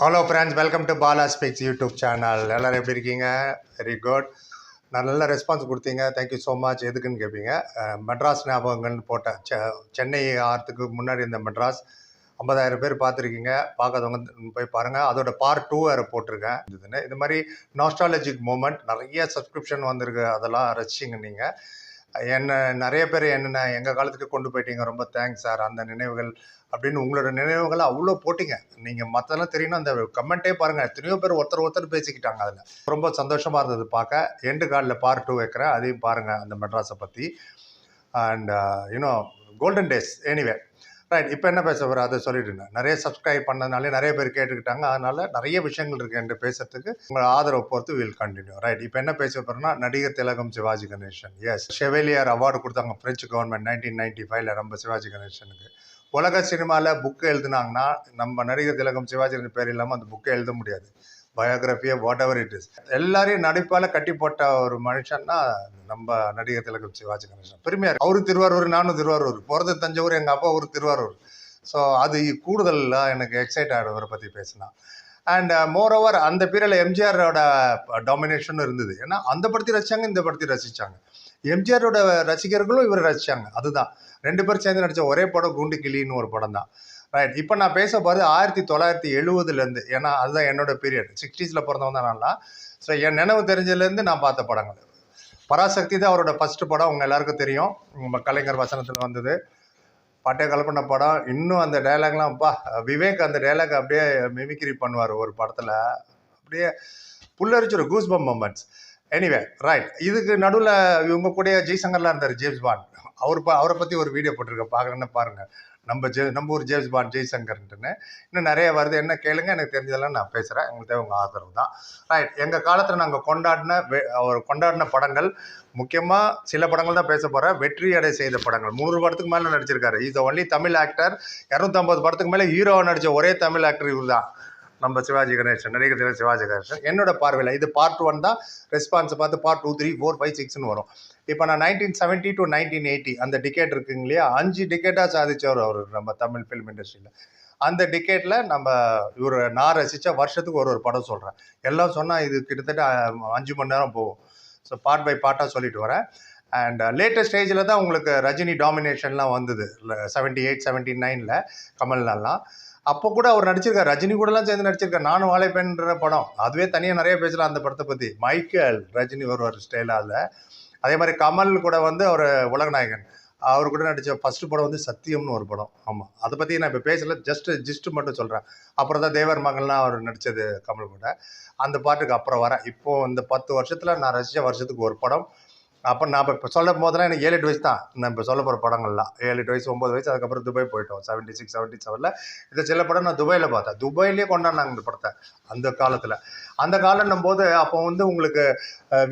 Hello friends welcome to Bala speaks YouTube channel எல்லோரும் எப்படி இருக்கீங்க? வெரி குட் நல்ல ரெஸ்பான்ஸ் கொடுத்தீங்க. தேங்க்யூ ஸோ மச் எதுக்குன்னு கேட்பீங்க மெட்ராஸ் ஞாபகங்கள்னு போட்டேன் செ- சென்னை ஆறுத்துக்கு முன்னாடி இந்த மெட்ராஸ். ஐம்பதாயிரம் பேர் பார்த்துருக்கீங்க. பார்க்காதவங்க போய் பாருங்கள் அதோட பார்ட் டூ வேறு போட்டிருக்கேன். இதுன்னு இது மாதிரி நாஸ்டாலஜிக் மூமெண்ட் நிறைய சப்ஸ்கிரிப்ஷன் வந்திருக்கு. அதெல்லாம் ரசிச்சிங்க நீங்கள் என்ன நிறைய பேர் என்னென்ன எங்கள் காலத்துக்கு கொண்டு போயிட்டீங்க ரொம்ப தேங்க்ஸ் சார் அந்த நினைவுகள் அப்படின்னு உங்களோட நினைவுகளை அவ்வளோ போட்டிங்க. நீங்கள் மற்றெல்லாம் தெரியணும் அந்த கமெண்ட்டே பாருங்கள் எத்தனையோ பேர் ஒருத்தர் ஒருத்தர் பேசிக்கிட்டாங்க அதில். ரொம்ப சந்தோஷமாக இருந்தது பார்க்க. எண்டு கார்டில் பார்ட் டூ வைக்கிறேன். அதையும் பாருங்கள் அந்த மெட்ராஸை பற்றி and you know golden days anyway right இப்போ என்ன பேச போகிற அதை சொல்லிட்டு இருந்தேன். நிறைய சப்ஸ்கிரைப் பண்ணதுனாலே நிறைய பேர் கேட்டுக்கிட்டாங்க. அதனால நிறைய விஷயங்கள் இருக்குது என்று பேசுறதுக்கு. உங்கள் ஆதரவை பொறுத்து வில் கண்டினியூ ரைட் இப்போ என்ன பேச போகிறோம்னா நடிகர் திலகம் Sivaji Ganesan. Yes Chevalier award கொடுத்தாங்க பிரெஞ்சு கவர்மெண்ட் நைன்டீன் நைன்டி ஃபைவ்ல நம்ம சிவாஜி கணேசனுக்கு. உலக சினிமாவில் புக்கு எழுதுனாங்கன்னா நம்ம நடிகர் திலகம் சிவாஜி பேர் இல்லாமல் அந்த புக்கை எழுத முடியாது. பயோகிராஃபியை வாட் எவர் இட் இஸ் எல்லாரையும் நடிப்பால் கட்டி போட்ட ஒரு மனுஷன்னா நம்ம நடிகர் திலகம் சிவாஜி கணேசன். பெருமையாக அவரு திருவாரூர் நானும் திருவாரூர். பிறந்த தஞ்சாவூர் எங்கள் அப்பா ஊர் திருவாரூர். ஸோ அது கூடுதலாக எனக்கு எக்ஸைட் ஆகிடும் அவரை பற்றி பேசினா அண்ட் மோரோவர் அந்த பீரியடில் எம்ஜிஆரோட டாமினேஷன் இருந்தது. ஏன்னா அந்த படத்தை ரசிச்சாங்க இந்த படத்தை ரசிச்சாங்க. எம்ஜிஆரோட ரசிகர்களும் இவர் ரசித்தாங்க அதுதான். ரெண்டு பேரும் சேர்ந்து நடித்த ஒரே படம் குண்டு கிளின்னு ஒரு படம் தான் ரைட் இப்போ நான் பேச போகிறது ஆயிரத்தி தொள்ளாயிரத்தி எழுபதுலேருந்து ஏன்னா அதுதான் என்னோட பீரியட் சிக்ஸ்டீஸில் பிறந்தவங்க தான் நான்லாம். ஸோ என் நினைவு தெரிஞ்சதுலேருந்து நான் பார்த்த படங்கள். பராசக்தி தான் அவரோட ஃபஸ்ட்டு படம். உங்கள் எல்லாருக்கும் தெரியும். நம்ம கலைஞர் வசனத்தில் வந்தது. பாட்டே கலப்பின படம். இன்னும் அந்த டைலாக்லாம் அப்பா விவேக் அந்த டைலாக் அப்படியே மிமிக்ரி பண்ணுவார் ஒரு படத்தில். அப்படியே புல்லரிச்சிடும் goose bump moments anyway right இதுக்கு நடுவில் இவங்க கூட ஜெய்சங்கர்லாம் இருந்தார் ஜேம்ஸ் பாண்ட் அவர் பா அவரை பற்றி ஒரு வீடியோ போட்டிருக்கேன். பார்க்கணுன்னு பாருங்கள் நம்ம ஜே நம்ம ஊர் ஜேம்ஸ் பாண்ட் ஜெய்சங்கர்ன்ட்டுன்னு. இன்னும் நிறைய வருது. என்ன கேளுங்க எனக்கு தெரிஞ்சதெல்லாம் நான் பேசுகிறேன் எங்களுக்கு தேவை உங்கள் ஆதரவு தான். ரைட் எங்கள் காலத்தில் நாங்கள் கொண்டாடின வெ- அவர் கொண்டாடின படங்கள் முக்கியமாக சில படங்கள் தான் பேச போகிறேன் வெற்றி அடை செய்த படங்கள். மூணு படத்துக்கு மேலே நடிச்சிருக்காரு. இஸ் ஒன்லி தமிழ் ஆக்டர் இரநூத்தம்பது படத்துக்கு மேலே ஹீரோவை நடித்த ஒரே தமிழ் ஆக்டர் இவர் தான் நம்ம சிவாஜி கணேசன் நடிகர் திரு சிவாஜி கணேசன். என்னோட பார்வையில் இது பார்ட் ஒன் தான். ரெஸ்பான்ஸை பார்த்து part two three four five சிக்ஸ்னு வரும். இப்போ நான் nineteen seventy to nineteen eighty அந்த டிக்கெட் இருக்குங்க இல்லையா? அஞ்சு டிக்கெட்டாக சாதிச்சவர் அவர் நம்ம தமிழ் ஃபிலிம் இண்டஸ்ட்ரியில் அந்த டிக்கெட்டில் நம்ம இவர் நான் ரசித்த வருஷத்துக்கு ஒரு ஒரு படம் சொல்கிறேன் எல்லாம் சொன்னால் இது கிட்டத்தட்ட அஞ்சு மணி நேரம் போகும். ஸோ பார்ட் பை பார்ட்டாக சொல்லிட்டு வரேன். அண்ட் லேட்டஸ்ட் ஸ்டேஜில் தான் உங்களுக்கு ரஜினி டாமினேஷன்லாம் வந்தது. செவன்ட்டி எயிட் செவன்ட்டி நைனில் கமல்னாலாம் அப்போ கூட அவர் நடிச்சிருக்காரு. ரஜினி கூடலாம் சேர்ந்து நடிச்சிருக்காரு. நானும் வாழைப்பேன்ற படம். அதுவே தனியாக நிறைய பேசலாம் அந்த படத்தை பற்றி மைக்கேல் ரஜினி வருவார் ஸ்டைலாக அதே மாதிரி கமல் கூட வந்து அவர் உலகநாயகன் அவர் கூட நடித்த ஃபர்ஸ்ட் படம் வந்து சத்தியம்னு ஒரு படம். ஆமாம் அதை பற்றி நான் இப்போ பேசல. ஜஸ்ட் ஜிஸ்ட் மட்டும் சொல்கிறேன் அப்புறம் தான் தேவர் மகள்லாம் அவர் நடித்தது கமல் கூட. அந்த பாட்டுக்கு அப்புறம் வரேன். இப்போது இந்த பத்து வருஷத்தில் நான் ரசித்த வருஷத்துக்கு ஒரு படம். அப்போ நான் இப்போ சொல்ல போதெல்லாம் எனக்கு ஏழு எட்டு வயசு தான். நான் இப்போ சொல்ல போகிற படங்கள்லாம் ஏழு எட்டு வயசு ஒம்பது வயசு அதுக்கப்புறம் துபாய் போயிட்டோம். செவன்ட்டி சிக்ஸ் செவன்ட்டி செவனில் இந்த சில படம் நான் துபாயில் பார்த்தேன். துபாயிலே கொண்டாடினாங்க இந்த படத்தை அந்த காலத்தில். அந்த காலம்னும் போது அப்போ வந்து உங்களுக்கு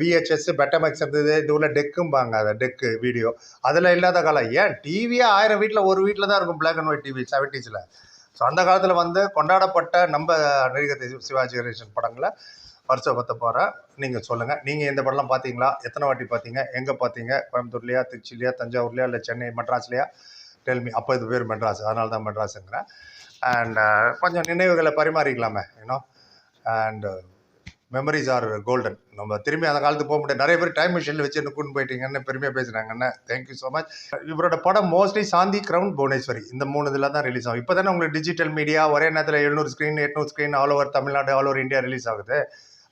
விஹெச்எஸ் பெட்டமேக்ஸ் இருந்தது இது உள்ள டெக்கும்பாங்க அதை டெக்கு வீடியோ. அதில் இல்லாத காலம். ஏன்? டிவியே ஆயிரம் வீட்டில் ஒரு வீட்டில் தான் இருக்கும் பிளாக் அண்ட் ஒயிட் டிவி செவன்ட்டீஸில் ஸோ அந்த காலத்தில் வந்து கொண்டாடப்பட்ட நம்ம நடிகர் சிவாஜி கணேசன் படங்களை வருஷம் பற்ற போகிறேன் நீங்கள் சொல்லுங்கள் நீங்கள் இந்த படம்லாம் பார்த்தீங்களா எத்தனை வாட்டி பார்த்தீங்க எங்கே பார்த்தீங்க கோயம்புத்தூர்லையா திருச்சிலையா தஞ்சாவூர்லையா இல்லை சென்னை மெட்ராஸ்லையா? டெல்மி அப்போ இது பேர் மெட்ராஸ். அதனால தான் மெட்ராஸுங்கிறேன் அண்ட் uh, கொஞ்சம் நினைவுகளை பரிமாறிக்கலாமே you know and memories are golden நம்ம திரும்பி அந்த காலத்துக்கு போக முடியாது. நிறைய பேர் டைம் மிஷினில் வச்சு என்ன போயிட்டீங்கன்னு பெருமையாக பேசுகிறாங்கன்னு தேங்க்யூ ஸோ மச் இவரோட படம் மோஸ்ட்லி சாந்தி கிரவுன் புவனேஸ்வரி. இந்த மூணு இதில் தான் ரிலீஸ் ஆகும். இப்போ தானே உங்களுக்கு டிஜிட்டல் மீடியா ஒரே நேரத்தில் எழுநூறு ஸ்க்ரீன் எட்நூறு screen all over Tamil Nadu all over India release ஆகுது.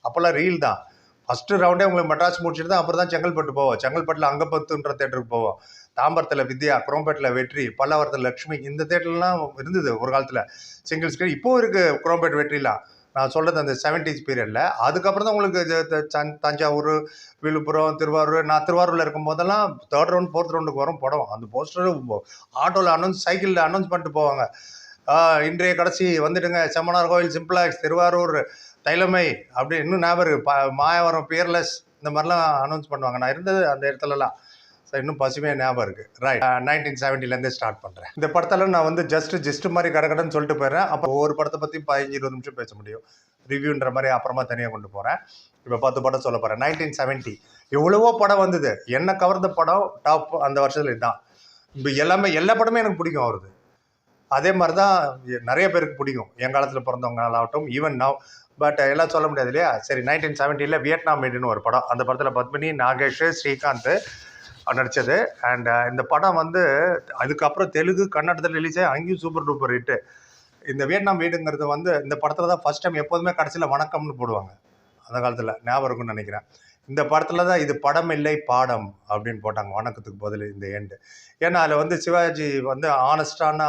அப்போல்லாம் ரீல் தான். ஃபஸ்ட்டு ரவுண்டே உங்களுக்கு மெட்ராஸ் முடிச்சுட்டு தான் அப்புறம் தான் செங்கல்பட்டு போவோம். செங்கல்பட்டில் அங்கப்பத்துன்ற தேட்டருக்கு போவோம். தாம்பரத்தில் வித்யா குரோம்பேட்டில் வெற்றி பல்லாவரத்தில் லக்ஷ்மி இந்த தேட்டர்லாம் இருந்தது ஒரு காலத்தில். சிங்கிள் ஸ்க்ரீன் இப்போவும் இருக்குது குரோம்பேட் வெற்றிலாம். நான் சொல்கிறது அந்த செவன்டிஸ் பீரியடில் அதுக்கப்புறம் தான் உங்களுக்கு தஞ்சாவூர் விழுப்புரம் திருவாரூர் நான் திருவாரூரில் இருக்கும் போதெல்லாம் தேர்ட் ரவுண்ட் ஃபோர்த் ரவுண்டுக்கு வரும் படம். அந்த போஸ்டர் ஆட்டோவில் அனௌன்ஸ் சைக்கிளில் அனௌன்ஸ் பண்ணிட்டு போவாங்க. இன்றைய கடைசி வந்துடுங்க. செம்மனார் கோயில் சிம்பிளாக்ஸ் திருவாரூர் தைலமை அப்படி இன்னும் ஞாபகம் இருக்குது ப மாயவரம் பியர்லெஸ் இந்த மாதிரிலாம் அனௌன்ஸ் பண்ணுவாங்க. நான் இருந்தது அந்த இடத்துலலாம். ஸோ இன்னும் பசுமையாக ஞாபகம் இருக்குது ரைட் நைன்டீன் செவன்ட்டிலேருந்தே ஸ்டார்ட் பண்ணுறேன் இந்த படத்தில் நான் வந்து ஜஸ்ட் ஜஸ்ட் மாதிரி கடகடன்னு சொல்லிட்டு போயிடுறேன். அப்போ ஒவ்வொரு படத்தை பற்றி பதினஞ்சு இருபது நிமிஷம் பேச முடியும். ரிவ்யூன்ற மாதிரி அப்புறமா தனியாக கொண்டு போகிறேன் இப்போ பத்து படம் சொல்ல போகிறேன் நைன்டீன் செவன்ட்டி எவ்வளவோ படம் வந்தது. என்ன கவர்ந்த படம்? டாப் அந்த வருஷத்துல இதுதான் இப்போ எல்லாமே எல்லா படமே எனக்கு பிடிக்கும் வருது அதே மாதிரி தான் நிறைய பேருக்கு பிடிக்கும். என் காலத்தில் பிறந்தவங்களாகட்டும் ஈவன் நவ் பட் uh, எல்லாம் சொல்ல முடியாது இல்லையா? சரி நைன்டீன் செவன்ட்டியில் வியட்நாம் மீடுன்னு ஒரு படம். அந்த படத்தில் பத்மினி நாகேஷ் ஸ்ரீகாந்த் நடித்தது அண்ட் uh, இந்த படம் வந்து அதுக்கப்புறம் தெலுங்கு கன்னடத்தில் ரிலீஸ் ஆகி அங்கேயும் சூப்பர் டூப்பர் ஹிட்டு இந்த வியட்நாம் வீடுங்கிறது வந்து இந்த படத்தில் தான் ஃபஸ்ட் டைம் எப்போதுமே கடைசியில் வணக்கம்னு போடுவாங்க. அந்த காலத்தில் ஞாபகம் இருக்கும்னு நினைக்கிறேன். இந்த படத்தில் தான் இது படம் இல்லை பாடம் அப்படின்னு போட்டாங்க. வணக்கத்துக்கு பதில் இந்த எண்டு ஏன்னா அதில் வந்து சிவாஜி வந்து ஆனஸ்டான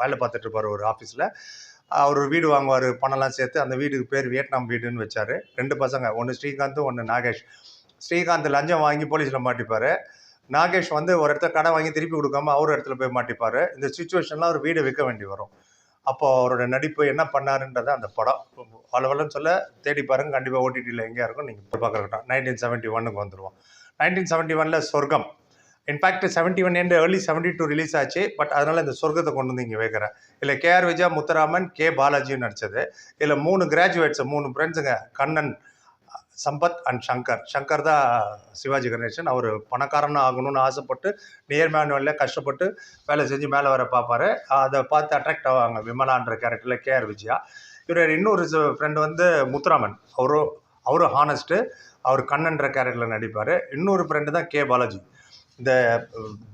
வேலை பார்த்துட்டு இருப்பார் ஒரு ஆஃபீஸில் அவர் வீடு வாங்குவார் பணம்லாம் சேர்த்து அந்த வீடுக்கு பேர் வியட்நாம் வீடுன்னு வச்சார். ரெண்டு பசங்க ஒன்று ஸ்ரீகாந்தும் ஒன்று நாகேஷ். ஸ்ரீகாந்த் லஞ்சம் வாங்கி போலீஸில் மாட்டிப்பார். நாகேஷ் வந்து ஒரு இடத்துல கடை வாங்கி திருப்பி கொடுக்காம அவர் இடத்துல போய் மாட்டிப்பார். இந்த சுச்சுவேஷன்லாம் அவர் வீடு விற்க வேண்டி வரும். அப்போ அவரோட நடிப்பு என்ன பண்ணாருன்றதை அந்த படம் அளவலன்னு சொல்ல தேடி பாருங்க. கண்டிப்பாக ஓடிடியில் எங்கேயா இருக்கும் நீங்கள் பார்க்குறக்கட்டும் நைன்டீன் செவன்ட்டி ஒன்னுக்கு வந்துடுவோம் நைன்டீன் செவன்ட்டி ஒனில் சொர்க்கம். In fact seventy one and early seventy two release ஆச்சு. பட் அதனால் இந்த சொர்க்கத்தை கொண்டு வந்து இங்கே வைக்கிறேன். இல்லை கேஆர் விஜயா முத்துராமன் கே பாலாஜியும் நடித்தது இதில் மூணு கிராஜுவேட்ஸ் மூணு ஃப்ரெண்ட்ஸுங்க கண்ணன் சம்பத் அண்ட் சங்கர். சங்கர் தான் சிவாஜி கணேசன். அவர் பணக்காரனாக ஆகணும்னு ஆசைப்பட்டு நியர் வழியில் கஷ்டப்பட்டு வேலை செஞ்சு மேலே வர பார்ப்பார் அதை பார்த்து அட்ராக்ட் ஆவாங்க விமலான்ற கேரக்டரில் கேஆர் விஜயா. இவர் இன்னொரு ஃப்ரெண்டு வந்து முத்துராமன். அவரும் அவரும் ஹானஸ்ட்டு அவர் கண்ணன்ற கேரக்டரில் நடிப்பார். இன்னொரு ஃப்ரெண்டு தான் கே பாலாஜி. இந்த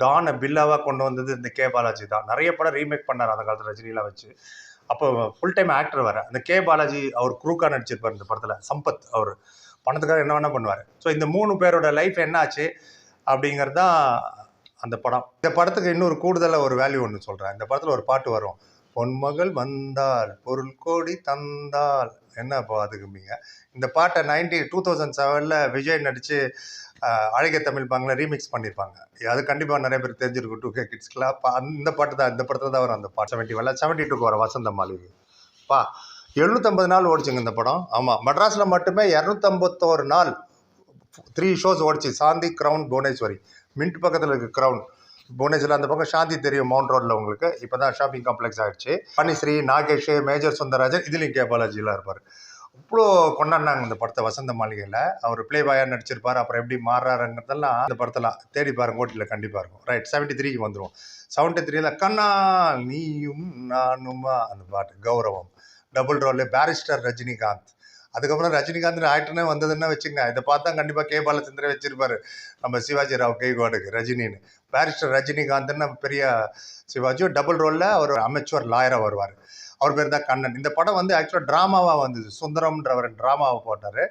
டானை பில்லாவாக கொண்டு வந்தது இந்த கே பாலாஜி தான். நிறைய படம் ரீமேக் பண்ணார் அந்த காலத்தில் ரஜினிலாம் வச்சு. அப்போ ஃபுல் டைம் ஆக்டர் வர அந்த கே பாலாஜி அவர் குரூக்கா நடிச்சிருப்பார் இந்த படத்தில் சம்பத் அவர். பணத்துக்காக என்ன வேணால் பண்ணுவார். ஸோ இந்த மூணு பேரோட லைஃப் என்னாச்சு அப்படிங்கிறது தான் அந்த படம். இந்த படத்துக்கு இன்னொரு கூடுதலாக ஒரு வேல்யூ ஒன்று சொல்கிறேன் இந்த படத்தில் ஒரு பாட்டு வரும். பொன்மகள் வந்தால் பொருள் கோடி தந்தால். என்ன இப்போ அதுக்கும்பீங்க? இந்த பாட்டை நைன்டி டூ தௌசண்ட் செவனில் விஜய் நடித்து அழகிய தமிழ் பாங்கில் ரீமிக்ஸ் பண்ணியிருப்பாங்க அது கண்டிப்பாக நிறைய பேர் தெரிஞ்சிருக்கும். டூ கே கிட்ஸ்க்குலாம் அந்த பாட்டு தான் இந்த படத்தில் தான் வரும் அந்த பாட்டு. செவன்ட்டி ஒன்ல செவன்ட்டி டூக்கு வர வசந்த மாளிகை பா எழுநூற்றம்பது நாள் ஓடிச்சுங்க இந்த படம். ஆமாம் மெட்ராஸில் மட்டுமே இரநூத்தம்பத்தோரு நாள் த்ரீ ஷோஸ் ஓடிச்சு. சாந்தி க்ரௌன் புவனேஸ்வரி. மின்ட் பக்கத்தில் இருக்க க்ரௌன் புவனேஸ்வரில் அந்த பக்கம் சாந்தி தெரியும் மவுண்ட் ரோட்டில் உங்களுக்கு. இப்போ தான் ஷாப்பிங் காம்ப்ளெக்ஸ் ஆகிடுச்சு பனிஸ்ரீ நாகேஷ் மேஜர் சுந்தரராஜன் இதுலேயும் கே இருப்பார். இவ்வளோ கொண்டாடினாங்க இந்த படத்தை வசந்த மாளிகையில். அவர் ப்ளே பாயாக நடிச்சிருப்பார் அப்புறம் எப்படி மாறுறாருங்கிறதெல்லாம் இந்த படத்தெல்லாம் தேடி பாருங்க ஓட்டியில் கண்டிப்பாக இருக்கும். ரைட் செவன்ட்டி த்ரீக்கு வந்துடும் செவன்ட்டி த்ரீல கண்ணா நீயும் நானுமா? அந்த பாட்டு Gauravam. Double role barrister Rajinikanth. அதுக்கப்புறம் ரஜினிகாந்த் ஆக்டர்னே வந்ததுன்னா வச்சுங்க இதை பார்த்தா கண்டிப்பாக கே. பாலச்சந்திரன் வச்சிருப்பாரு. நம்ம சிவாஜி ராவ் கைகோடுக்கு ரஜினின்னு. பேரிஸ்டர் ரஜினிகாந்த்னு பெரிய சிவாஜியும் டபுள் ரோலில் அவர் அமைச்சர் லாயராக வருவார். அவர் பேர் தான் கண்ணன். இந்த படம் வந்து ஆக்சுவலாக ட்ராமாவாக வந்தது. சுந்தரம்ன்றவர் ட்ராமாவை போட்டார்.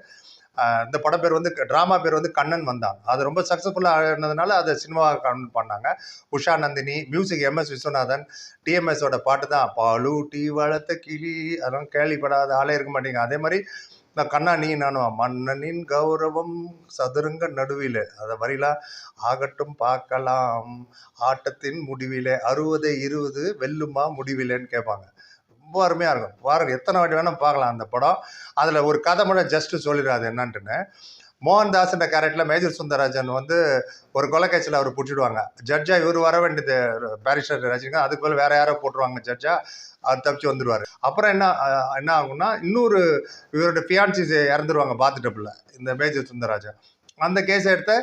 இந்த படம் பேர் வந்து ட்ராமா பேர் வந்து கண்ணன் வந்தான். அது ரொம்ப சக்ஸஸ்ஃபுல்லாக ஆனதுனால அதை சினிமாவாக கன்வெர்ட் பண்ணாங்க. உஷா நந்தினி மியூசிக் எம்எஸ் விஸ்வநாதன் டிஎம்எஸோட பாட்டு தான். பாலு டீ வளர்த்த கிளி அதெல்லாம் கேள்விப்படாத ஆளே இருக்க மாட்டேங்க அதே மாதிரி நான் கண்ணா நீ நானும் மன்னனின் கௌரவம் சதுரங்க நடுவில் அதை வரிலாம் ஆகட்டும் பார்க்கலாம் ஆட்டத்தின் முடிவிலே அறுபது இருபது வெல்லுமா முடிவிலேன்னு கேட்பாங்க. ரொம்ப அருமையாக இருக்கும். பாருங்க எத்தனை வாட்டி வேணால் பார்க்கலாம் அந்த படம். அதில் ஒரு கதை மட்டும் ஜஸ்ட்டு சொல்லிடாது என்னன்ட்டுன்னு. மோகன்தாஸ்ன்ற கேரக்டரில் மேஜர் சுந்தரராஜன் வந்து ஒரு கொலைக்கட்சியில் அவர் பிடிச்சிடுவாங்க. ஜட்ஜா இவர் வர வேண்டியது பேரிஸ்டர் ரஜினிகாந்த். அதுக்கு மேலே யாரோ போட்டுருவாங்க ஜட்ஜா அவர் தப்பிச்சு வந்துடுவார் அப்புறம் என்ன என்ன ஆகும்னா இன்னொரு இவரோட ஃபியான்சி இறந்துருவாங்க பாத்துட்டப்பில் இந்த மேஜர் சுந்தரராஜன். அந்த கேஸை எடுத்த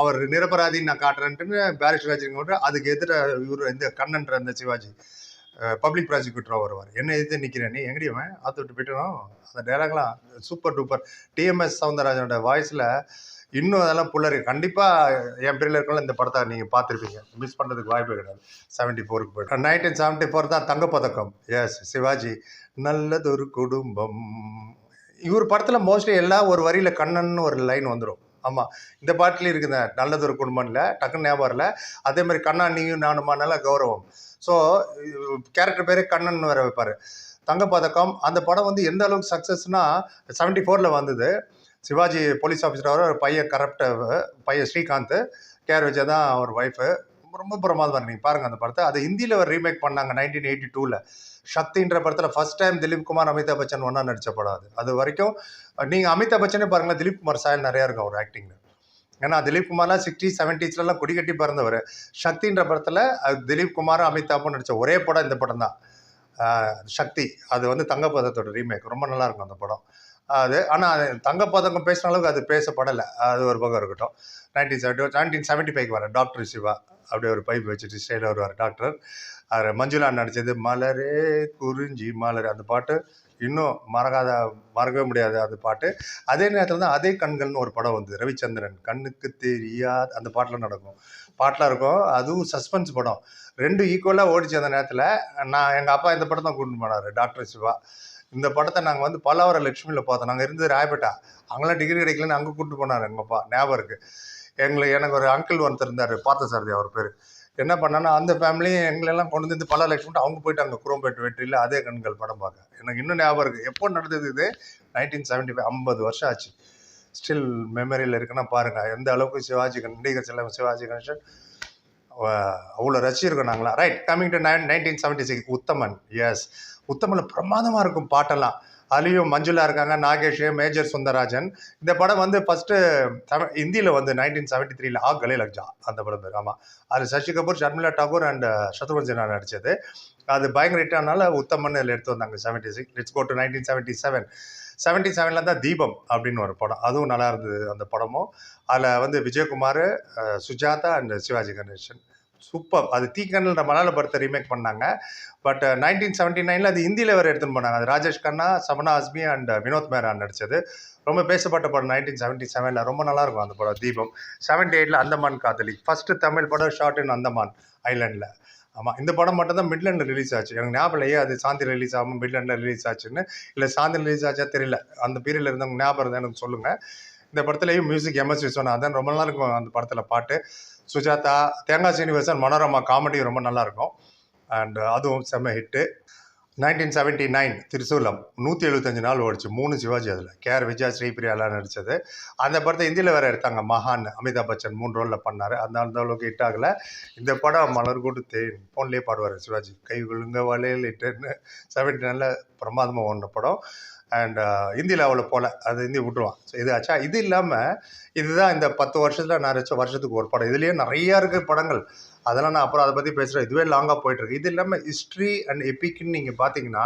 அவர் நிரபராதின்னு நான் காட்டுறேன்ட்டுன்னு பேரிஸ்டர் ரஜினிகாந்த் அதுக்கு எதிர இவர் இந்த கண்ணன்ற அந்த சிவாஜி. பப்ளிக் ப்ராசிக்யூட்டராக வருவார். என்ன எதிர்த்து நிற்கிறேன் நீ எங்கடியவன் ஆற்று விட்டு போயிட்டணும் அந்த டைலாக்லாம் சூப்பர் டூப்பர் டிஎம்எஸ் சவுந்தரராஜனோட வாய்ஸில் இன்னும் அதெல்லாம் புள்ளரி கண்டிப்பாக என் பிரியில் இருக்கலாம் இந்த படத்தை நீங்கள் பார்த்துருப்பீங்க. மிஸ் பண்ணுறதுக்கு வாய்ப்பு கிடையாது. செவன்ட்டி ஃபோருக்கு போய்ட்டு. நைன்டீன் செவன்ட்டி ஃபோர் தான் தங்கப்பதக்கம். எஸ் சிவாஜி. நல்லதொரு குடும்பம். இவர் படத்தில் மோஸ்ட்லி எல்லாம் ஒரு வரியில் கண்ணன் ஒரு லைன் வந்துடும் ஆமாம் இந்த பாட்டிலையும் இருக்குங்க நல்லதொரு குடும்பம்ல டக்குன்னு ஞாபகம் இல்லை அதே மாதிரி கண்ணா நீயும் நானுமானால கௌரவம். ஸோ கேரக்டர் பேரே கண்ணன் வேற வைப்பார். தங்கப்பதக்கம் அந்த படம் வந்து எந்த அளவுக்கு சக்ஸஸ்னா செவன்ட்டி ஃபோரில் வந்தது. சிவாஜி போலீஸ் ஆஃபீஸராக ஒரு பையன் கரப்ட் பையன் ஸ்ரீகாந்த் கேர் விஜய் தான் அவர் ஒய்ஃபு ரொம்ப பிரமாதமாக நீங்கள் பாருங்கள் அந்த படத்தை. அது ஹிந்தியில் ஒரு ரீமேக் பண்ணாங்க நைன்டீன் எயிட்டி டூவில் சக்தின்ற படத்தில் ஃபர்ஸ்ட் டைம் திலீப் குமார் அமிதாப் பச்சன் ஒன்றா நடித்த படம் அது. அது வரைக்கும் நீங்கள் அமிதாப் பச்சனே பாருங்கள் திலீப் குமார் சாயல் நிறையா இருக்கும் அவர் ஆக்டிங்கில் ஏன்னா திலீப் குமார்லாம் சிக்ஸ்டி செவன்டீஸ்லலாம் கொடி கட்டி பிறந்தவர். சக்தின்ற படத்தில் திலீப் குமாரும் அமிதாப்பும் நடித்த ஒரே படம் இந்த படம் தான் சக்தி. அது வந்து தங்கப்பதத்தோட ரீமேக் ரொம்ப நல்லாயிருக்கும் அந்த படம். அது ஆனால் அது தங்கப்பதக்கம் பேசின அளவுக்கு அது பேசப்படலை. அது ஒரு பக்கம் இருக்கட்டும். Nineteen seventy nineteen seventy five வர டாக்டர் சிவா அப்படியே ஒரு பைப் வச்சுட்டு ஸ்டைலில் வருவார் டாக்டர். அவர் மஞ்சுளா நடித்தது மலரே குறிஞ்சி மலர். அந்த பாட்டு இன்னும் மறக்காத மறக்கவே முடியாது அந்த பாட்டு. அதே நேரத்தில் தான் அதே கண்கள்னு ஒரு படம் வந்து ரவிச்சந்திரன் கண்ணுக்கு தெரியாத அந்த பாட்டெலாம் நடக்கும். பாட்டெலாம் இருக்கும். அதுவும் சஸ்பென்ஸ் படம். ரெண்டும் ஈக்குவலாக ஓடிச்சு அந்த நேரத்தில். நான் எங்கள் அப்பா இந்த படம் தான் கூட்டு போனார் டாக்டர் சிவா. இந்த படத்தை நாங்கள் வந்து பல்லாவர லட்சுமியில் பார்த்தோம். நாங்கள் இருந்தது ராயப்பேட்டா. அங்கெல்லாம் டிகிரி கிடைக்கலன்னு அங்கே கூப்பிட்டு போனார் எங்கள் அப்பா. ஞாபகம் இருக்குது எங்களை எனக்கு ஒரு அங்கிள் ஒருத்தர் இருந்தார் பார்த்தசாரதி அவர் பேர். என்ன பண்ணான்னா அந்த ஃபேமிலியும் எங்களெல்லாம் கொண்டு வந்து பல லட்சம் அவங்க போயிட்டு அங்கே குரோம்பேட்டு வெற்றியில் அதே கண்கள் படம் பார்க்க. எனக்கு இன்னும் ஞாபகம் இருக்குது எப்போ நடந்தது இது? நைன்டீன் செவன்ட்டி ஃபைவ் ஐம்பது வருஷம் ஆச்சு. ஸ்டில் மெமரியில் இருக்குன்னா பாருங்கள் எந்த அளவுக்கு சிவாஜி கண் நடிகர் செல்லம் சிவாஜி கணேசன் அவ்வளோ ரசிச்சிருக்கோம் நாங்களாம் right coming to nine nineteen seventy six Uthaman. Yes உத்தமில் பிரமாதமாக இருக்கும் பாட்டெல்லாம். அதுலேயும் மஞ்சுளா இருக்காங்க நாகேஷ் மேஜர் சுந்தரராஜன். இந்த படம் வந்து ஃபஸ்ட்டு தமிழ் இந்தியில் வந்து நைன்டீன் செவன்ட்டி த்ரீல ஆ கலே லக்ஜா அந்த படம் பேர். ஆமாம் அது சசி கபூர் ஷர்மிளா டாகூர் அண்ட் சத்ருவன் சின்ஹா நடித்தது அது பயங்கர ஹிட்டானால உத்தமன் இதில் எடுத்து வந்தாங்க seventy six let's go to nineteen seventy seven seventy செவனில் தான் தீபம் அப்படின்னு ஒரு படம். அதுவும் நல்லா இருந்தது அந்த படமும். அதில் வந்து விஜயகுமார் சுஜாதா அண்ட் சிவாஜி கணேசன். சூப்பர் அது தீக்கண்ணில் மலையாள படத்தை ரீமேக் பண்ணாங்க. பட் நைன்டீன் செவன்ட்டி நைனில் அது ஹிந்தியில் வேறு எடுத்துன்னு போனாங்க. அது ராஜேஷ் கண்ணா சமனா அஸ்மி அண்ட் uh, வினோத் மேரா நடித்தது ரொம்ப பேசப்பட்ட படம் நைன்டீன் செவன்ட்டி செவனில் ரொம்ப நல்லாயிருக்கும் அந்த படம். தீபம். செவன்ட்டி எயிட்டில் அந்தமான் காதலி. ஃபஸ்ட்டு தமிழ் படம் ஷார்ட் இன் அந்தமான் ஐலாண்டில் ஆமாம் இந்த படம் மட்டும் தான் மிட்லண்டில் ரிலீஸ் ஆச்சு. எனக்கு ஞாபகம் இல்லையே அது சாந்தி ரிலீஸ் ஆகாமல் மிட்லண்டில் ரிலீஸ் ஆச்சுன்னு. இல்லை சாந்தி ரிலீஸ் ஆச்சா தெரியல. அந்த பீரியடில் இருந்தவங்க ஞாபகம் இருந்தால் எனக்கு சொல்லுங்கள் இந்த படத்துலேயும் மியூசிக் எம்எஸ் விஸ்வநாதன். ரொம்ப நல்லா இருக்கும் அந்த படத்தில் பாட்டு. சுஜாதா தேங்காய் சீனிவாசன் மனோரமா காமெடி ரொம்ப நல்லாயிருக்கும் அண்ட் அதுவும் செம்ம hit nineteen seventy nine Thirisoolam நூற்றி எழுபத்தஞ்சு நாள் ஓடிச்சு. மூணு சிவாஜி அதில். கேஆர் விஜயா ஸ்ரீபிரியாலாம் நடித்தது அந்த படத்தை ஹிந்தியில் வேறு எடுத்தாங்க. மகான் அமிதாப் பச்சன் மூணு ரோலில் பண்ணார். அந்த அந்த அளவுக்கு ஹிட் ஆகலை. இந்த படம் மலர் கூட்டு தேன் ஃபோன்லேயே பாடுவார் சிவாஜி. கை விழுங்க வளையல் இட்டுன்னு செவன்ட்டி நைனில் பிரமாதமாக ஓடின படம். அண்ட் ஹிந்தியில் அவ்வளோ போல அது ஹிந்தி விட்டுருவான். ஸோ இது ஆச்சா? இது இல்லாமல் இதுதான் இந்த பத்து வருஷத்தில் நான் வருஷத்துக்கு ஒரு படம். இதுலேயே நிறையா இருக்குது படங்கள். அதெல்லாம் நான் அப்புறம் அதை பற்றி பேசுகிறேன் இதுவே லாங்காக போயிட்டுருக்கு இது இல்லாமல் ஹிஸ்ட்ரி அண்ட் எப்பிக்குன்னு நீங்கள் பார்த்தீங்கன்னா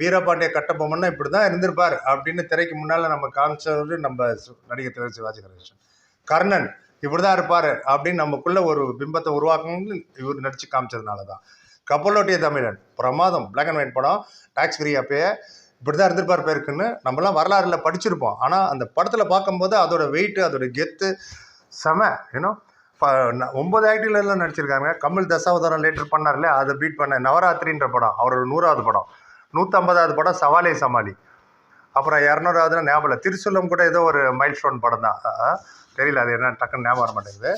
வீரபாண்டிய கட்டபொம்மன்னா இப்படி தான் இருந்திருப்பார் அப்படின்னு திரைக்கு முன்னால் நம்ம காமிச்சது நம்ம நடிகர் திரு சிவாஜி கணேசன் கர்ணன் இப்படி தான் இருப்பார் அப்படின்னு நமக்குள்ளே ஒரு பிம்பத்தை உருவாக்கணும்னு இவர் நடித்து காமிச்சதுனால தான் கப்பலோட்டிய தமிழன் பிரமாதம் பிளாக் அண்ட் ஒயிட் படம். டாக்ஸ் ஃப்ரீ அப்பயே இப்படி தான் இருந்திருப்பார் பேருக்குன்னு நம்மலாம் வரலாறுல படிச்சிருப்போம். ஆனால் அந்த படத்தில் பார்க்கும்போது அதோட வெயிட்டு அதோட கெத்து செம ஏன்னோ ஒன்பது ஆக்டிவ்லாம் நடிச்சிருக்காங்க. கமல் தசாவதாரம் லேட்டர் பண்ணார்ல அதை பீட் பண்ண நவராத்திரின்ற படம் அவரோட நூறாவது படம். நூற்றம்பதாவது படம் சவாலே சமாளி. அப்புறம் இரநூறாவதுனா ஞாபகம் இல்லை. திருச்சூலம் கூட ஏதோ ஒரு மைல் ஸ்டோன் படம் தான் தெரியல அது என்ன டக்குன்னு ஞாபகம் வர மாட்டேங்குது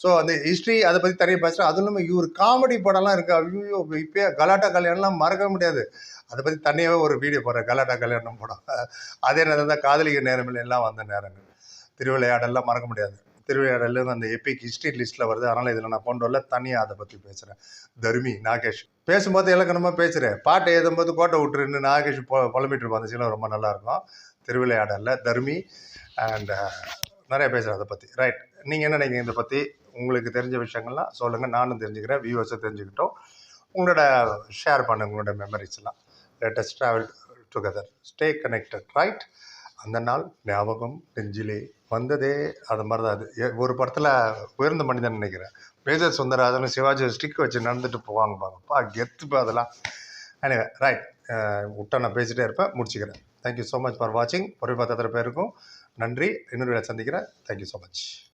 ஸோ அந்த ஹிஸ்ட்ரி அதை பற்றி தனியாக பேசுகிறேன் அதுவும் இல்லாமல் இவர் காமெடி படம்லாம் இருக்குது ஐயோ இப்போயே கலாட்டா கல்யாணம்லாம் மறக்க முடியாது. அதை பற்றி தனியாகவே ஒரு வீடியோ போடுறேன். கலாட்டா கல்யாணம் படம். அதே நேரம் தான் காதலிக்க நேரங்கள் எல்லாம் வந்த நேரங்கள். திருவிளையாடல்லாம் மறக்க முடியாது. திருவிளையாடலும் அந்த எபிக் ஹிஸ்ட்ரி லிஸ்ட்டில் வருது. அதனால் இதில் நான் கொண்டு வரல. தனியாக அதை பற்றி பேசுகிறேன் தர்மி நாகேஷ். பேசும்போது இலக்கணமாக பேசுகிறேன் பாட்டு எழுதும்போது கோட்டை விட்டுருன்னு நாகேஷ் பொ புலம்பிட்டு இருப்பான் அந்த சீலம் ரொம்ப நல்லாயிருக்கும் திருவிளையாடலில் தர்மி அண்ட் uh, நிறைய பேசுகிறேன் அதை பற்றி ரைட் நீங்கள் என்ன நினைக்கிறீங்க இதை பற்றி உங்களுக்கு தெரிஞ்ச விஷயங்கள்லாம் சொல்லுங்கள் நானும் தெரிஞ்சுக்கிறேன். வியூவர்ஸை தெரிஞ்சுக்கிட்டோம். உங்களோட ஷேர் பண்ணுங்க. உங்களோட மெமரிஸ்லாம் latest travel together stay connected right அந்த நாள் ஞாபகம் நெஞ்சிலே வந்ததே. அது மாதிரி தான் அது. எ- ஒரு படத்தில் உயர்ந்த மனிதன் நினைக்கிறேன். மேஜர் சுந்தரராஜன் சிவாஜி ஸ்டிக் வச்சு நடந்துட்டு போவாங்க பாருங்கப்பா. கெத்துப்பா அதெல்லாம். Anyway ரைட் விட்டா நான் பேசிகிட்டே இருப்பேன். முடிச்சுக்கிறேன். தேங்க்யூ ஸோ மச் ஃபார் வாட்சிங் பொருள் பார்த்த பேருக்கும் நன்றி. இன்னொரு வேலை சந்திக்கிறேன். Thank you so much